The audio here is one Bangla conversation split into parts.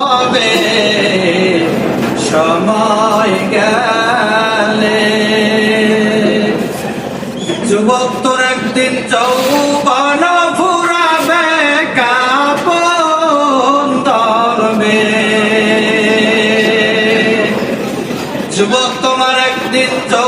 হবে সময় গেলে। যুবক তোর একদিন চৌবন ফুরাবে কাপন ধরবে। যুবক তোমার একদিন চৌবন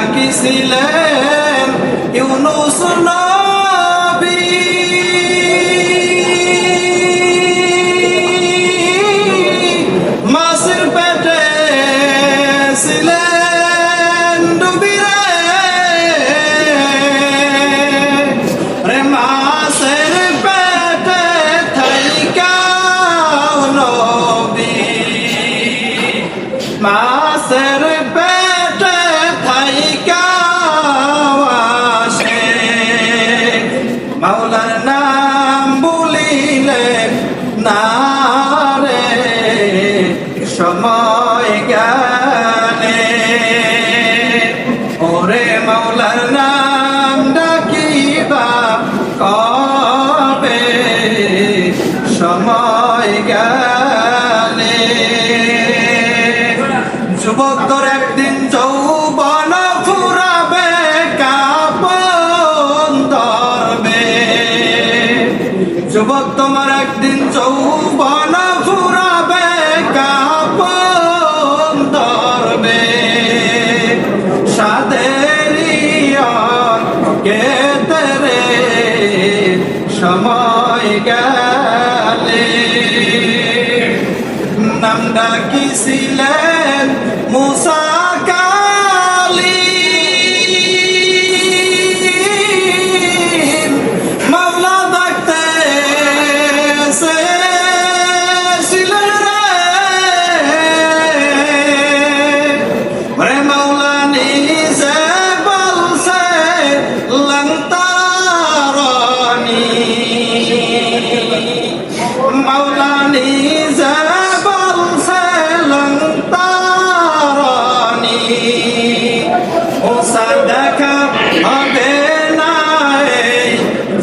নাম ডাকিছিলেন ইউনুস নবী। সময় গেলে ওরে মাওলার নাম ডাকিবা কবে? সময় গেলে যুবক তোর একদিন যৌবন ফুরাবে, কাপন ধরবে। যুবক তোমার সময় গেলে নাম ডাকিছিলেন লঙ্কারণী ও দেখা হবে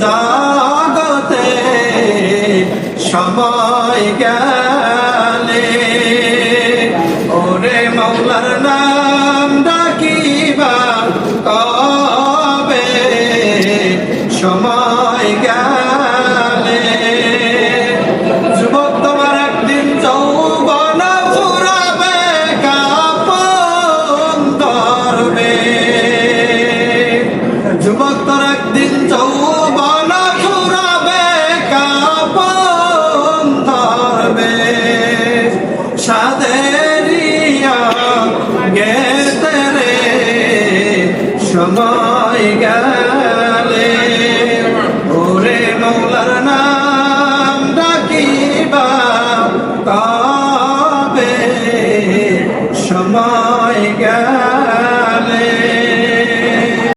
জগতে সময় গেলে। সময় গেলে ওরে মৌলার